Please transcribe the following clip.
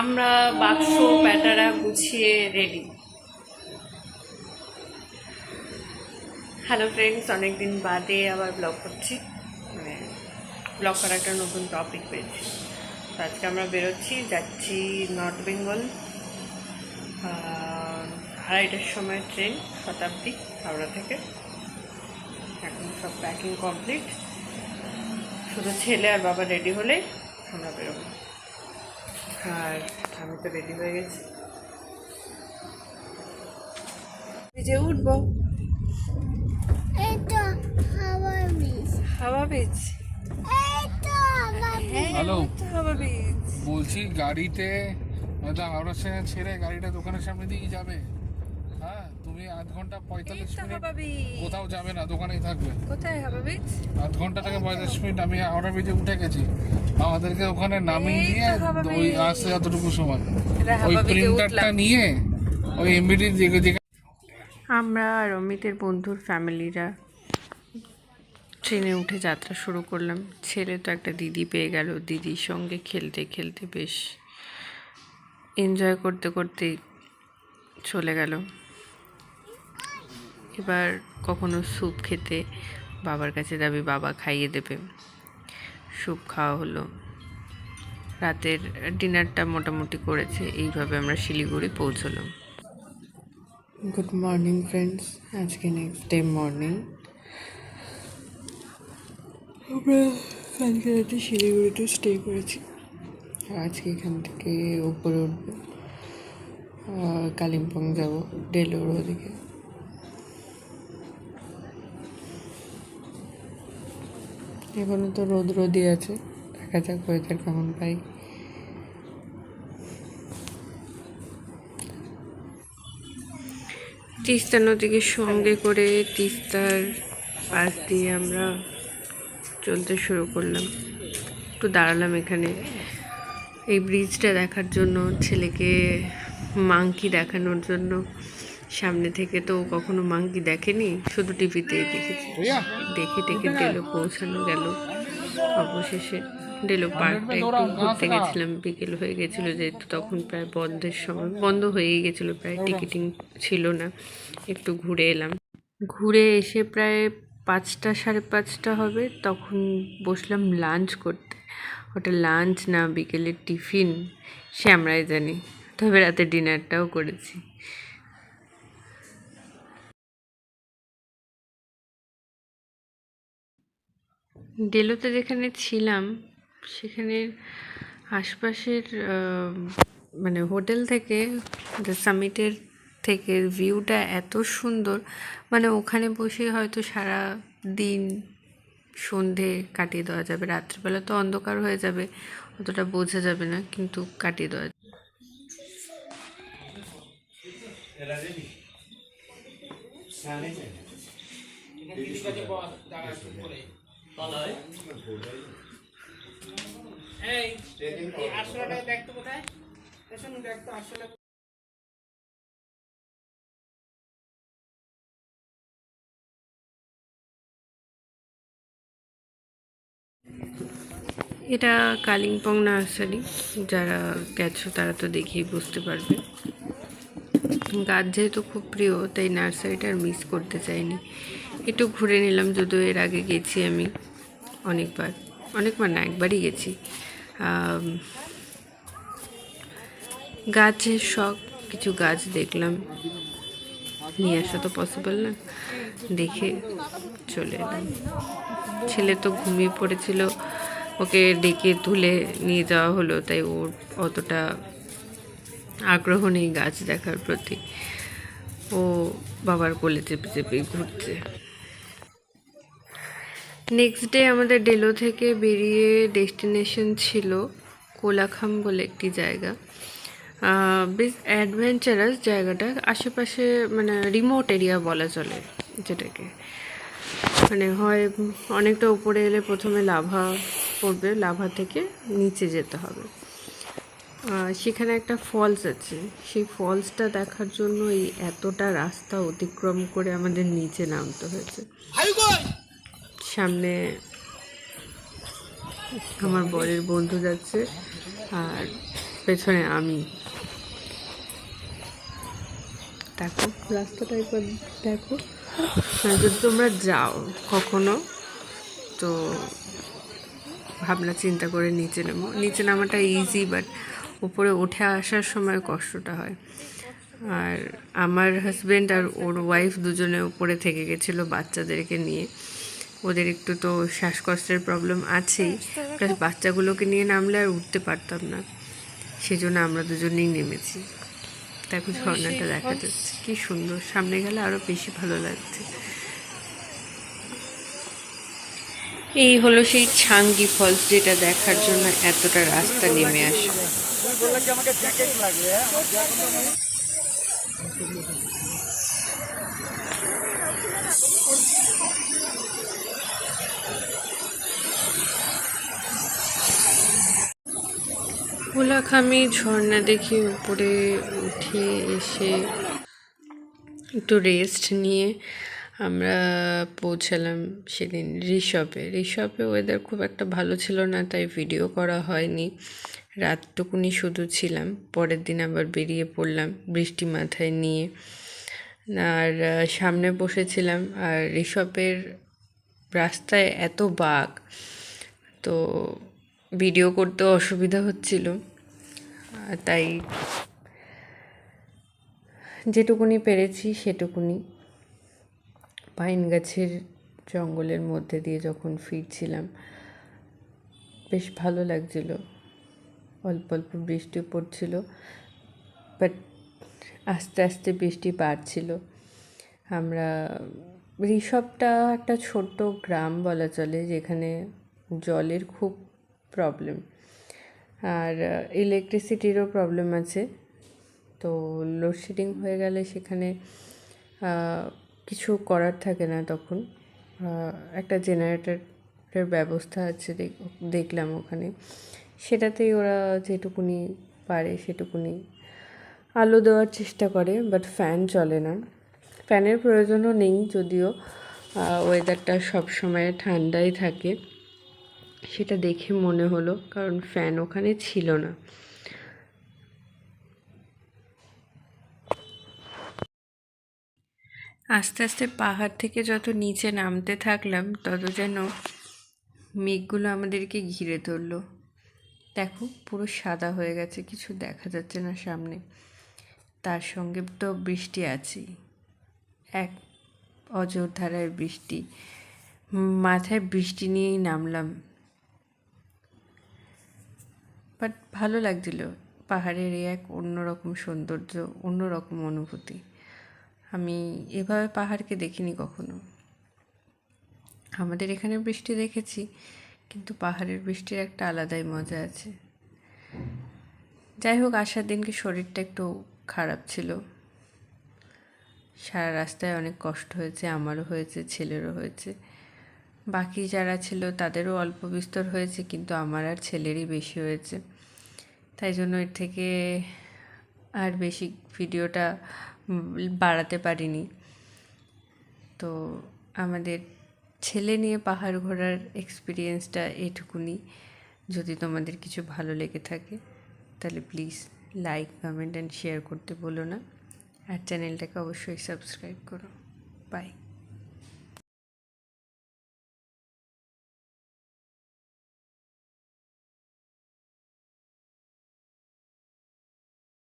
আমরা বাক্স, প্যাটারা গুছিয়ে রেডি হ্যালো ফ্রেন্ডস অনেকদিন বাদে আবার ব্লগ করছি। মানে ব্লগ করার একটা নতুন টপিক পেয়েছি। তো আজকে আমরা বেরোচ্ছি, যাচ্ছি নর্থ বেঙ্গল আড়াইটার সময় ট্রেন শতাব্দী, হাওড়া থেকে। এখন সব প্যাকিং কমপ্লিট শুধু ছেলে আর বাবা রেডি হলে আমরা বেরোবো। আর আমি তো রেডি হয়ে গেছি। যে উঠবো? হাওয়া বীজ। হ্যালো হাওয়া বীজ। বলছি গাড়িতে হয়তো হাওড়া স্টেশন ছেড়ে গাড়িটা দোকানের সামনে দিয়ে যাবে। হ্যাঁ তুমি আধ ঘণ্টা পঁয়তাল্লিশ মিনিট কোথাও যাবে না দোকানেই থাকবে। কোথায় হাওয়া বীজ? আধ ঘণ্টা থেকে পঁয়তাল্লিশ মিনিট আমি হাওড়া ব্রিজে উঠে গেছি। আমাদেরকে ওখানে নামিয়ে দিয়ে ওই। আসতে যতটুকু সময়। ওই প্রিন্টারটা নিয়ে ওই এমবিডি যেখানে আমরা আর অমিতের বন্ধুর ফ্যামিলিরা ট্রেনে উঠে যাত্রা শুরু করলাম। ছেলে তো একটা দিদি পেয়ে গেল। দিদির সঙ্গে খেলতে খেলতে বেশ এনজয় করতে করতেই চলে গেল। এবার কখনো স্যুপ খেতে বাবার কাছে যাবে বাবা খাইয়ে দেবে। স্যুপ খাওয়া হলো। রাতের ডিনারটা মোটামুটি করেছে, এইভাবে আমরা শিলিগুড়ি পৌঁছলাম। গুড মর্নিং ফ্রেন্ডস আজকে নেক্সট ডে মর্নিং আমরা কালকে রাতে শিলিগুড়িতে স্টে করেছি। আজকে এখান থেকে উপরে উঠবো। কালিম্পং যাব ডেলোর ওদিকে। এখনও তো রোদ রোদই আছে। দেখা যাক ওয়েদার কেমন পাই। তিস্তা নদীকে সঙ্গে করে তিস্তার পাশ দিয়ে আমরা চলতে শুরু করলাম। একটু দাঁড়ালাম এখানে। এই ব্রিজটা দেখার জন্য, ছেলেকে মাংকি দেখানোর জন্য। সামনে থেকে তো কখনো মাংকি দেখেনি শুধু টিভিতেই দেখেছি। দেখে টেকে ডেলো পৌঁছানো গেল। অবশেষে ডেলো পার্কটা একটু ঘুরতে গেছিলাম বিকেল হয়ে গেছিল যেহেতু তখন প্রায় বন্ধের সময় বন্ধ হয়েই গেছিল প্রায় টিকিটিং ছিল না। একটু ঘুরে এলাম। ঘুরে এসে প্রায় পাঁচটা সাড়ে পাঁচটা হবে তখন বসলাম লাঞ্চ করতে। ওটা লাঞ্চ না বিকেলের টিফিন সে আমরাই জানি। তবে রাতে ডিনারটাও করেছি। ডেলোতে যেখানে ছিলাম সেখানে আশপাশের মানে হোটেল থেকে দ্য সামিটের থেকে ভিউটা এত সুন্দর। মানে ওখানে বসে হয়তো সারা দিন সন্ধে কাটিয়ে দেওয়া যাবে। রাত্রিবেলা তো অন্ধকার হয়ে যাবে অতটা বোঝা যাবে না কিন্তু কাটিয়ে দেওয়া যাবে। এটা কালিম্পং নার্সারি যারা গেছো তারা তো দেখেই বুঝতে পারবে। গাছ যেহেতু খুব প্রিয় তাই নার্সারিটা আর মিস করতে চাইনি। একটু ঘুরে নিলাম, যদিও এর আগে গেছি আমি অনেকবার অনেকবার না, একবারই গেছি। গাছের শখ, কিছু গাছ দেখলাম। নিয়ে আসা তো পসিবল না। দেখে চলে এলাম। ছেলে তো ঘুমিয়ে পড়েছিল, ওকে ডেকে তুলে নিয়ে যাওয়া হলো, তাই ওর অতটা আগ্রহ নেই গাছ দেখার প্রতি। ও বাবার কোলে চেপে চেপে ঘুরছে। নেক্সট ডে আমাদের ডেলো থেকে বেরিয়ে ডেস্টিনেশন ছিল কোলাখাম বলে একটি জায়গা। বেশ অ্যাডভেঞ্চারাস জায়গাটা। আশেপাশে মানে রিমোট এরিয়া বলা চলে যেটাকে। মানে হয় অনেকটা উপরে এলে প্রথমে লাভা পড়বে, লাভা থেকে নিচে যেতে হবে। সেখানে একটা ফলস আছে। সেই ফলসটা দেখার জন্য এই এতটা রাস্তা অতিক্রম করে আমাদের নিচে নামতে হয়েছে। সামনে আমার বরের বন্ধু যাচ্ছে আর পেছনে আমি। দেখো রাস্তাটা একবার দেখো। যদি তোমরা যাও কখনো, তো ভাবনা চিন্তা করে নিচে নেব নিচে নামাটা ইজি বাট উপরে উঠে আসার সময় কষ্টটা হয়। আর আমার হাজব্যান্ড আর ওর ওয়াইফ দুজনে উপরে থেকে গেছিল বাচ্চাদেরকে নিয়ে। ওদের একটু তো শ্বাসকষ্টের প্রবলেম আছেই। প্লাস বাচ্চাগুলোকে নিয়ে নামলে আর উঠতে পারতাম না। সেজন্য আমরা দুজনেই নেমেছি। দেখো ঝর্ণাটা দেখা যাচ্ছে। কি সুন্দর। সামনে গেলে আরও বেশি ভালো লাগছে। এই হলো সেই ছাঙ্গি ফলস যেটা দেখার জন্য এতটা রাস্তা নেমে আসে। কোলাখামি ঝর্ণা দেখে উপরে উঠে এসে একটু রেস্ট নিয়ে আমরা পৌঁছালাম সেদিন ঋষভে। ঋষভে ওয়েদার খুব একটা ভালো ছিল না, তাই ভিডিও করা হয়নি। রাতটুকুনি শুধু ছিলাম, পরের দিন আবার বেরিয়ে পড়লাম বৃষ্টি মাথায় নিয়ে। আর সামনে বসেছিলাম, আর ঋষভের রাস্তায় এত বাঘ, তো ভিডিও করতে অসুবিধা হচ্ছিল। তাই যেটুকুনি পেরেছি সেটুকুনি। পাইন গাছের জঙ্গলের মধ্যে দিয়ে যখন ফিরছিলাম, বেশ ভালো লাগছিল। অল্প অল্প বৃষ্টি পড়ছিল, বাট আস্তে আস্তে বৃষ্টি বাড়ছিল। আমরা ঋষভটা একটা ছোট্ট গ্রাম বলা চলে, যেখানে জলের খুব প্রবলেম। আর ইলেকট্রিসিটিরও প্রবলেম আছে। তো লোডশেডিং হয়ে গেলে সেখানে কিছু করার থাকে না তখন। একটা জেনারেটরের ব্যবস্থা আছে দেখ- দেখলাম ওখানে। সেটাতেই ওরা যেটুকুনি পারে সেটুকুনি আলো দেওয়ার চেষ্টা করে বাট ফ্যান চলে না। ফ্যানের প্রয়োজনও নেই যদিও ওয়েদারটা সবসময় ঠান্ডাই থাকে। সেটা দেখে মনে হলো, কারণ ফ্যান ওখানে ছিল না। আস্তে আস্তে পাহাড় থেকে যত নিচে নামতে থাকলাম, তত যেন মেঘগুলো আমাদেরকে ঘিরে ধরলো। দেখো, পুরো সাদা হয়ে গেছে, কিছু দেখা যাচ্ছে না সামনে। তার সঙ্গে তো বৃষ্টি আছেই। এক অজর ধারায় বৃষ্টি। মাথায় বৃষ্টি নিয়েই নামলাম। বাট ভালো লাগছিল। পাহাড়ের এই এক অন্যরকম সৌন্দর্য, অন্যরকম অনুভূতি। আমি এভাবে পাহাড়কে দেখিনি কখনো। আমাদের এখানে বৃষ্টি দেখেছি, কিন্তু পাহাড়ের বৃষ্টির একটা আলাদাই মজা আছে। যাই হোক, আসার দিনকে শরীরটা একটু খারাপ ছিল। সারা রাস্তায় অনেক কষ্ট হয়েছে, আমারও হয়েছে, ছেলেরও হয়েছে। বাকি যারা ছিল তাদেরও অল্প বিস্তর হয়েছে, কিন্তু আমার আর ছেলেরই বেশি হয়েছে। তাই জন্য এর থেকে আর বেশি ভিডিওটা বাড়াতে পারিনি। তো আমাদের ছেলে নিয়ে পাহাড় ঘোরার এক্সপিরিয়েন্সটা এটুকুনি। যদি তোমাদের কিছু ভালো লেগে থাকে, তাহলে please like comment and share করতে বলো না। আর চ্যানেলটাকে অবশ্যই সাবস্ক্রাইব করো। বাই